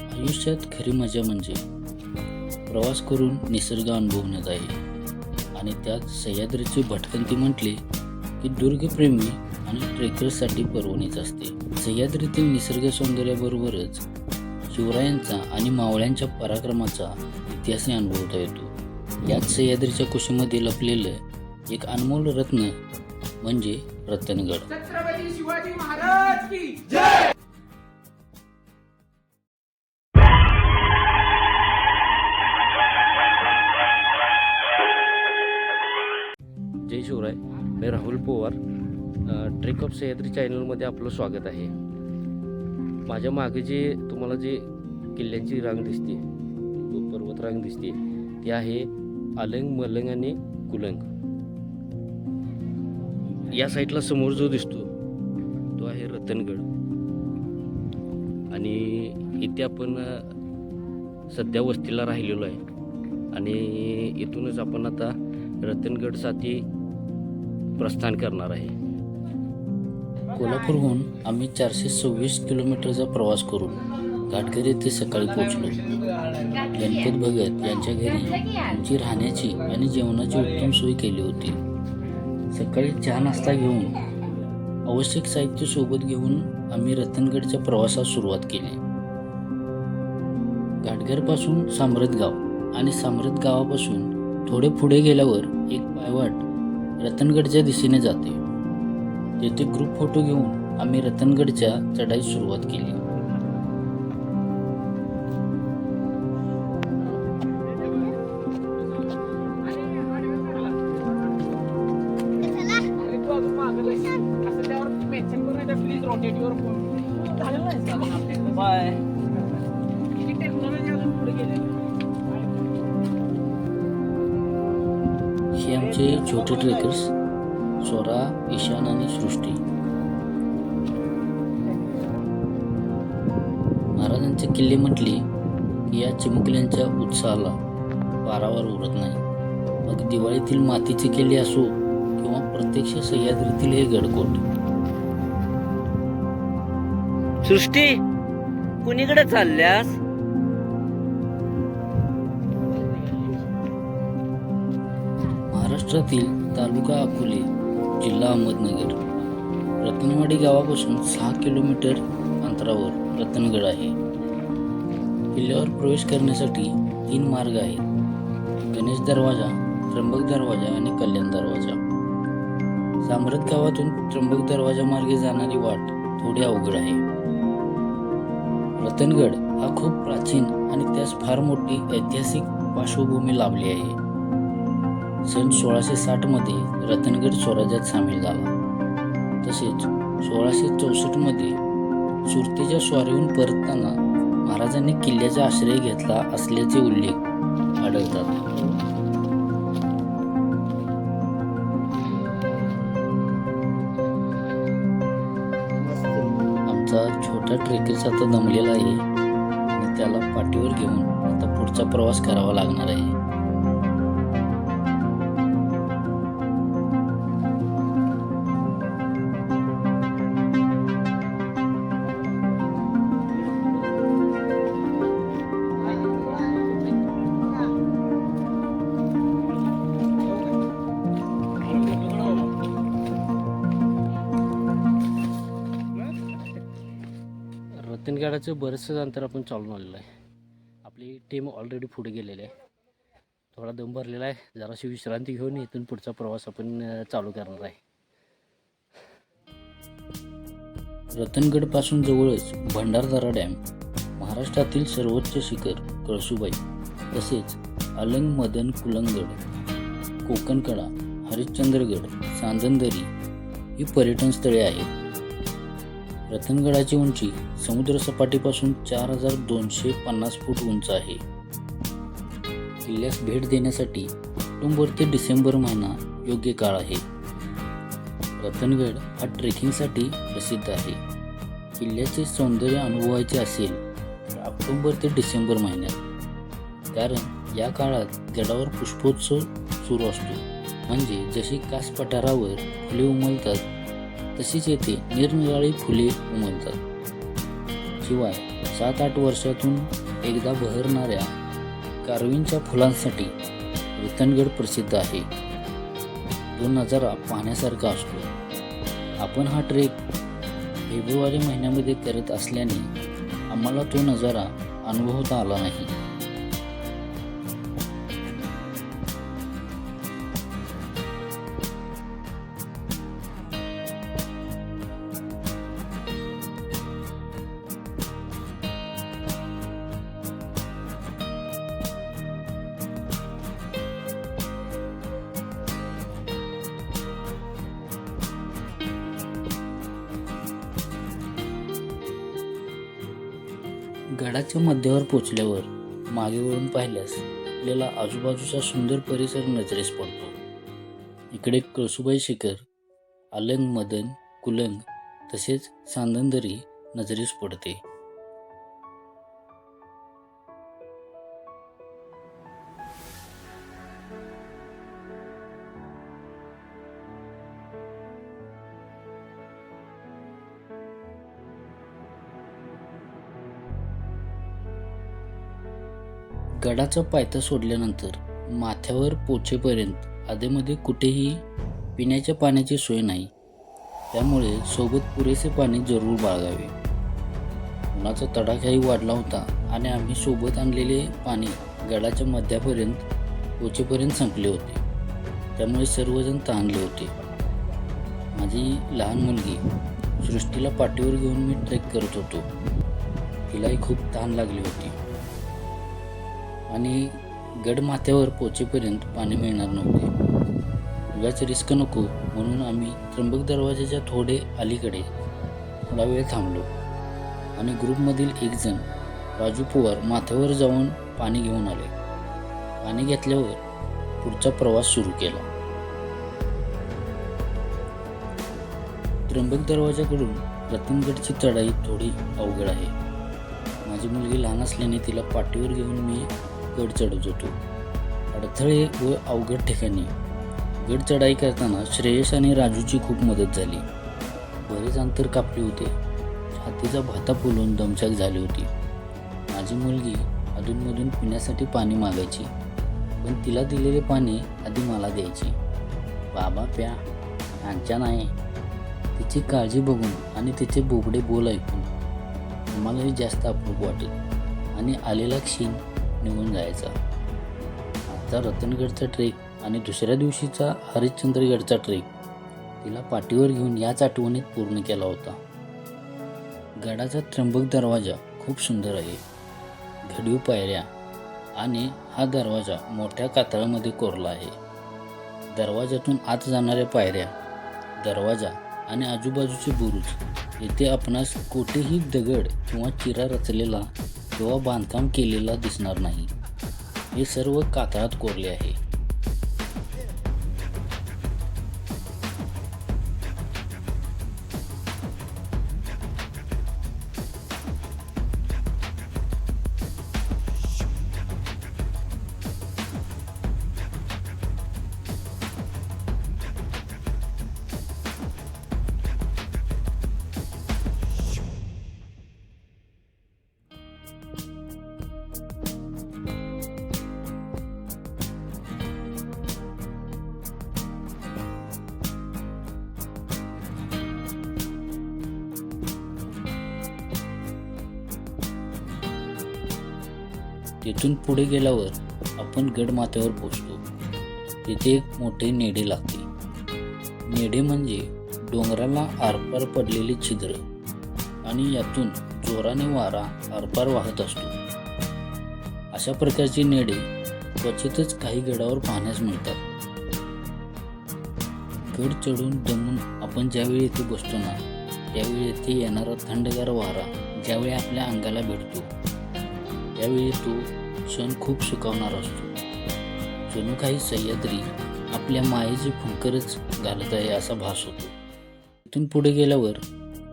आयुष्यात खरी मजा म्हणजे प्रवास करून निसर्ग अनुभवण्यात आहे. आणि त्यात सह्याद्रीची भटकंती म्हटली की दुर्गप्रेमी आणि ट्रेकर्ससाठी परवणीच असते. सह्याद्रीतील निसर्ग सौंदर्याबरोबरच शिवरायांचा आणि मावळ्यांच्या पराक्रमाचा इतिहासही अनुभवता येतो. याच सह्याद्रीच्या कुशीमध्ये लपलेलं एक अनमोल रत्न म्हणजे रतनगड. अ, सह्याद्री चॅनलमध्ये आपलं स्वागत आहे. माझ्या मागे जे तुम्हाला जे किल्ल्यांची रांग दिसते व पर्वत रांग दिसते ती आहे अलंग मलंग आणि कुलंग. या साईडला समोर जो दिसतो तो आहे रतनगड. आणि इथे आपण सध्या वस्तीला राहिलेलो आहे. आणि इथूनच आपण आता रतनगडसाठी प्रस्थान करणार आहे. कोल्हापूरहून आम्ही चारशे सव्वीस किलोमीटरचा प्रवास करून घाटघर येथे सकाळी पोहोचलो. गणपत भगत यांच्या घरी आमची राहण्याची आणि जेवणाची उत्तम सोय केली होती. सकाळी चहा नाश्ता घेऊन आवश्यक साहित्य सोबत घेऊन आम्ही रतनगडच्या प्रवासास सुरुवात केली. घाटघरपासून सामरत गाव आणि सामरत गावापासून थोडे पुढे गेल्यावर एक पायवाट रतनगडच्या दिशेने जाते. तेथे ग्रुप फोटो घेऊन आम्ही रतनगडच्या चढाईस सुरुवात केली. बाय हे आमचे छोटे ट्रेकर्स स्वरा ईशान आणि सृष्टी. महाराजांचे किल्ले म्हटले की या चिमुकल्यांच्या उत्साहाला पारावर उरत नाही. मग दिवाळीतील मातीचे किल्ले असो किंवा प्रत्यक्ष सह्याद्रीतील हे गडकोट. सृष्टी कुणीकडे चालल्यास? महाराष्ट्रातील तालुका अकोले. जिल्हा अहमदनगर रतनवाडी गावापासून सहा किलोमीटर अंतरावर रतनगड आहे. किल्ल्यावर प्रवेश करण्यासाठी तीन मार्ग आहेत. गणेश दरवाजा त्र्यंबक दरवाजा आणि कल्याण दरवाजा. सामरत गावातून त्र्यंबक दरवाजा मार्गे जाणारी वाट थोडी अवघड आहे. रतनगड हा खूप प्राचीन आणि त्यास फार मोठी ऐतिहासिक पार्श्वभूमी लाभली आहे. सन सोळाशे साठमध्ये रतनगड स्वराज्यात सामील झाला. तसेच सोळाशे चौसष्टमध्ये सुरतेच्या स्वारीहून परतताना महाराजांनी किल्ल्याचा आश्रय घेतला असल्याचे उल्लेख आढळतात. आमचा छोटा ट्रेकरचा आता दमलेला आहे. आणि त्याला पाठीवर घेऊन आता पुढचा प्रवास करावा लागणार आहे. गडाचं बरंचसं अंतर आपण चालून आलेलं आहे. आपली टीम ऑलरेडी पुढे गेलेली आहे. थोडा दम भरलेला आहे. जराशी विश्रांती घेऊन इथून पुढचा प्रवास आपण चालू करणार आहे. रतनगडपासून जवळच भंडारदरा डॅम महाराष्ट्रातील सर्वोच्च शिखर कळसुबाई तसेच अलंग मदन कुलंगड कोकणकडा हरिश्चंद्रगड सांजंदरी ही पर्यटन स्थळे आहेत. रतनगडाची उंची समुद्रसपाटीपासून चार हजार दोनशे पन्नास फूट उंच आहे. किल्ल्यास भेट देण्यासाठी ऑक्टोंबर ते डिसेंबर महिना योग्य काळ आहे. रतनगड हा ट्रेकिंगसाठी प्रसिद्ध आहे. किल्ल्याचे सौंदर्य अनुभवायचे असेल तर ऑक्टोंबर ते डिसेंबर महिन्यात. कारण या काळात गडावर पुष्पोत्सव सुरू असतो. म्हणजे जशी कास पठारावर फुले उमलतात तशीच येथे निरनिराळी फुले उमलतात. शिवाय सात आठ वर्षातून एकदा बहरणाऱ्या कारवींच्या फुलांसाठी रतनगड प्रसिद्ध आहे. तो नजारा पाहण्यासारखा असतो. आपण हा ट्रेक फेब्रुवारी महिन्यामध्ये करत असल्याने आम्हाला तो नजारा अनुभवता आला नाही. गडाच्या मध्यावर पोचल्यावर मागेवरून पाहिल्यास आपल्याला आजूबाजूचा सुंदर परिसर नजरेस पडतो. इकडे कळसुबाई शिखर अलंग मदन कुलंग तसेच सांदंदरी नजरेस पडते. गडाचा पायथा सोडल्यानंतर माथ्यावर पोचेपर्यंत आधेमध्ये कुठेही पिण्याच्या पाण्याची सोय नाही. त्यामुळे सोबत पुरेसे पाणी जरूर बाळगावे. उन्हाचा तडाखाही वाढला होता आणि आम्ही सोबत आणलेले पाणी गडाच्या मध्यापर्यंत पोचेपर्यंत संपले होते. त्यामुळे सर्वजण ताणले होते. माझी लहान मुलगी सृष्टीला पाठीवर घेऊन मी ट्रेक करत होतो. तिलाही खूप ताण लागली होती. आणि गड माथ्यावर पोचेपर्यंत पाणी मिळणार नव्हते. उगाच रिस्क नको म्हणून आम्ही त्र्यंबक दरवाजाच्या थोडे अलीकडे थोडा वेळ थांबलो आणि ग्रुपमधील एकजण राजू पवार माथ्यावर जाऊन पाणी घेऊन आले पाणी घेतल्यावर पुढचा प्रवास सुरू केला. त्र्यंबक दरवाजाकडून रतनगडची चढाई थोडी अवघड आहे. माझी मुलगी लहान असल्याने तिला पाठीवर घेऊन मी गड चढत होतो. अडथळे व अवघड ठिकाणी. गड चढाई करताना श्रेयस आणि राजूची खूप मदत झाली. बरेच अंतर कापले होते. छातीचा भाता फुलून दमछाक झाली होती. माझी मुलगी अधूनमधून पिण्यासाठी पाणी मागायची पण तिला दिलेले पाणी आधी मला द्यायची. बाबा प्या आमच्या नाही. तिची काळजी बघून आणि तिचे बोबडे बोल ऐकून आम्हालाही जास्त अप्रूप वाटत आणि आलेला क्षीण निघून जायचा. आता रतनगडचा ट्रेक आणि दुसऱ्या दिवशीचा हरिश्चंद्रगडचा ट्रेक तिला पाठीवर घेऊन याच आठवणीत पूर्ण केला होता. गडाचा त्र्यंबक दरवाजा खूप सुंदर आहे. घडीव पायऱ्या आणि हा दरवाजा मोठ्या कातळामध्ये कोरला आहे. दरवाजातून आत जाणाऱ्या पायऱ्या दरवाजा आणि आजूबाजूचे बुरुज येथे आपणास कोठेही दगड किंवा चिरा रचलेला किंवा बांधकाम केलेला दिसणार नाही. हे सर्व कातळात कोरले आहे. तिथून पुढे गेल्यावर आपण गडमाथ्यावर पोचतो. तिथे एक मोठे नेडे लागते. नेडे म्हणजे डोंगराला आरपार पडलेले छिद्र आणि यातून जोराने वारा आरपार वाहत असतो. अशा प्रकारचे नेडे क्वचितच काही गडावर पाहण्यास मिळतात. गड चढून दमून आपण ज्यावेळी येथे बसतो ना त्यावेळी येथे येणारा थंडगार वारा ज्यावेळी आपल्या अंगाला भेटतो. त्यावेळी तो क्षण खूप सुकावणारा असतो. जणू काही सह्याद्री आपल्या मायेची फुंकरच घालत आहे असा भास होतो. तिथून पुढे गेल्यावर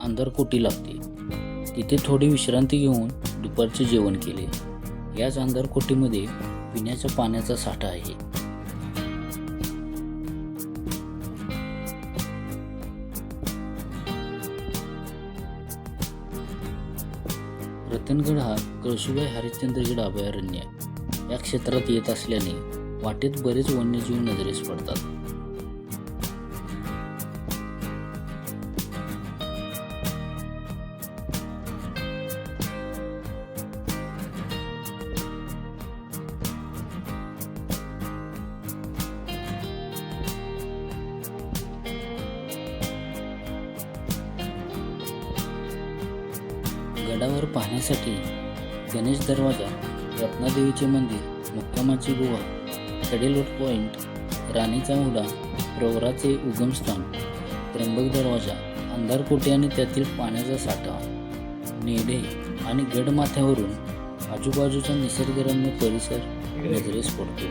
अंधारकोटी लागते. तिथे थोडी विश्रांती घेऊन दुपारचे जेवण केले. याच अंधारकोटीमध्ये पिण्याच्या पाण्याचा साठा आहे. रतनगड हा कळसुबाई हरिश्चंद्रगड अभयारण्य या क्षेत्रात येत असल्याने वाटेत बरेच वन्यजीव नजरेस पडतात. पाहण्यासाठी गणेश दरवाजा रत्नादेवीचे मंदिर मुक्कामाची गुहा कडेलोट पॉइंट राणीचा मुडा प्रवराचे उगमस्थान त्र्यंबक दरवाजा अंधारकोटे आणि त्यातील पाण्याचा साठा नेडे आणि गडमाथ्यावरून आजूबाजूचा निसर्गरम्य परिसर नजरेस पडतो.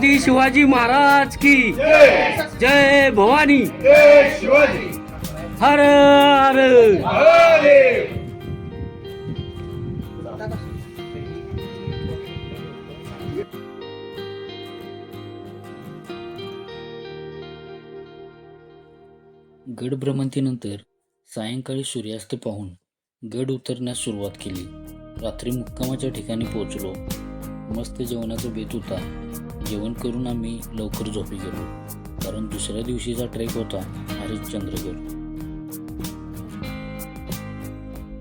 छत्रपती शिवाजी महाराज की जय भवानी. हर हर. गड भ्रमंतीनंतर सायंकाळी सूर्यास्त पाहून गड उतरण्यास सुरुवात केली. रात्री मुक्कामाच्या ठिकाणी पोहोचलो. मस्त जेवणाचा बेत होता. जेवण करून आम्ही लवकर झोपी गेलो. कारण दुसऱ्या दिवशीचा ट्रेक होता हरिश्चंद्रगड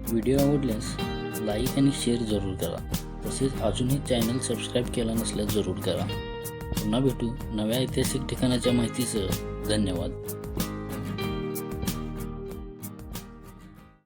व्हिडिओ आवडल्यास लाईक आणि शेअर जरूर करा. तसेच अजूनही चॅनल सबस्क्राईब केला नसल्यास जरूर करा. पुन्हा भेटू नव्या ऐतिहासिक ठिकाणाच्या माहितीसह. धन्यवाद.